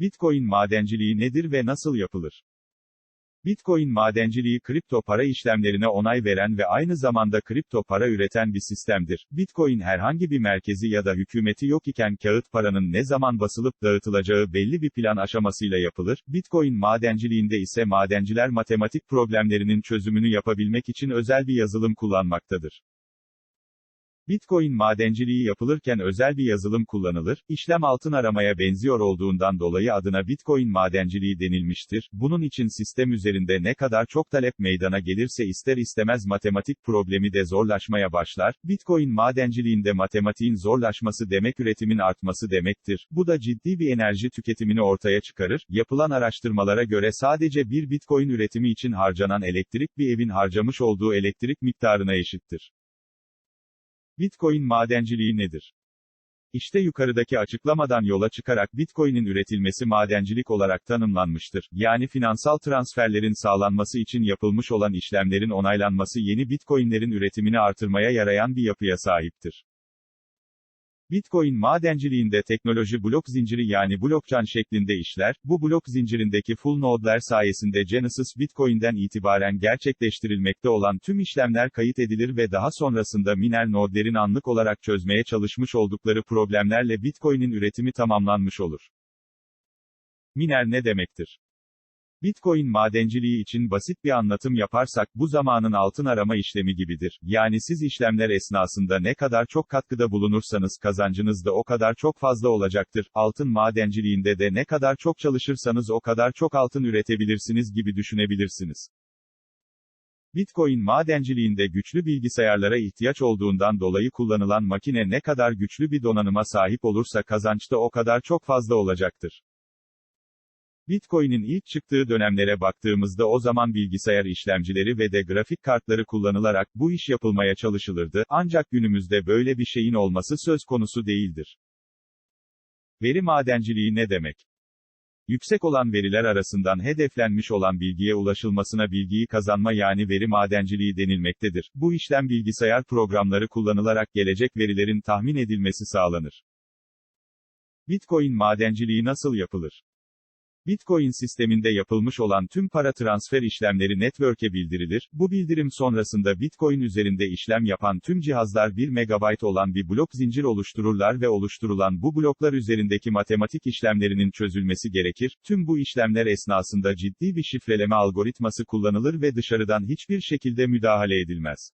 Bitcoin madenciliği nedir ve nasıl yapılır? Bitcoin madenciliği kripto para işlemlerine onay veren ve aynı zamanda kripto para üreten bir sistemdir. Bitcoin herhangi bir merkezi ya da hükümeti yok iken kağıt paranın ne zaman basılıp dağıtılacağı belli bir plan aşamasıyla yapılır. Bitcoin madenciliğinde ise madenciler matematik problemlerinin çözümünü yapabilmek için özel bir yazılım kullanmaktadır. Bitcoin madenciliği yapılırken özel bir yazılım kullanılır, işlem altın aramaya benziyor olduğundan dolayı adına Bitcoin madenciliği denilmiştir. Bunun için sistem üzerinde ne kadar çok talep meydana gelirse ister istemez matematik problemi de zorlaşmaya başlar. Bitcoin madenciliğinde matematiğin zorlaşması demek üretimin artması demektir. Bu da ciddi bir enerji tüketimini ortaya çıkarır. Yapılan araştırmalara göre sadece bir Bitcoin üretimi için harcanan elektrik bir evin harcamış olduğu elektrik miktarına eşittir. Bitcoin madenciliği nedir? İşte yukarıdaki açıklamadan yola çıkarak Bitcoin'in üretilmesi madencilik olarak tanımlanmıştır. Yani finansal transferlerin sağlanması için yapılmış olan işlemlerin onaylanması yeni Bitcoin'lerin üretimini artırmaya yarayan bir yapıya sahiptir. Bitcoin madenciliğinde teknoloji blok zinciri yani blockchain şeklinde işler, bu blok zincirindeki full node'ler sayesinde Genesis Bitcoin'den itibaren gerçekleştirilmekte olan tüm işlemler kayıt edilir ve daha sonrasında miner nodelerin anlık olarak çözmeye çalışmış oldukları problemlerle Bitcoin'in üretimi tamamlanmış olur. Miner ne demektir? Bitcoin madenciliği için basit bir anlatım yaparsak bu zamanın altın arama işlemi gibidir. Yani siz işlemler esnasında ne kadar çok katkıda bulunursanız kazancınız da o kadar çok fazla olacaktır. Altın madenciliğinde de ne kadar çok çalışırsanız o kadar çok altın üretebilirsiniz gibi düşünebilirsiniz. Bitcoin madenciliğinde güçlü bilgisayarlara ihtiyaç olduğundan dolayı kullanılan makine ne kadar güçlü bir donanıma sahip olursa kazanç da o kadar çok fazla olacaktır. Bitcoin'in ilk çıktığı dönemlere baktığımızda o zaman bilgisayar işlemcileri ve de grafik kartları kullanılarak bu iş yapılmaya çalışılırdı, ancak günümüzde böyle bir şeyin olması söz konusu değildir. Veri madenciliği ne demek? Yüksek olan veriler arasından hedeflenmiş olan bilgiye ulaşılmasına bilgiyi kazanma yani veri madenciliği denilmektedir. Bu işlem bilgisayar programları kullanılarak gelecek verilerin tahmin edilmesi sağlanır. Bitcoin madenciliği nasıl yapılır? Bitcoin sisteminde yapılmış olan tüm para transfer işlemleri network'e bildirilir. Bu bildirim sonrasında Bitcoin üzerinde işlem yapan tüm cihazlar 1 MB olan bir blok zincir oluştururlar ve oluşturulan bu bloklar üzerindeki matematik işlemlerinin çözülmesi gerekir. Tüm bu işlemler esnasında ciddi bir şifreleme algoritması kullanılır ve dışarıdan hiçbir şekilde müdahale edilmez.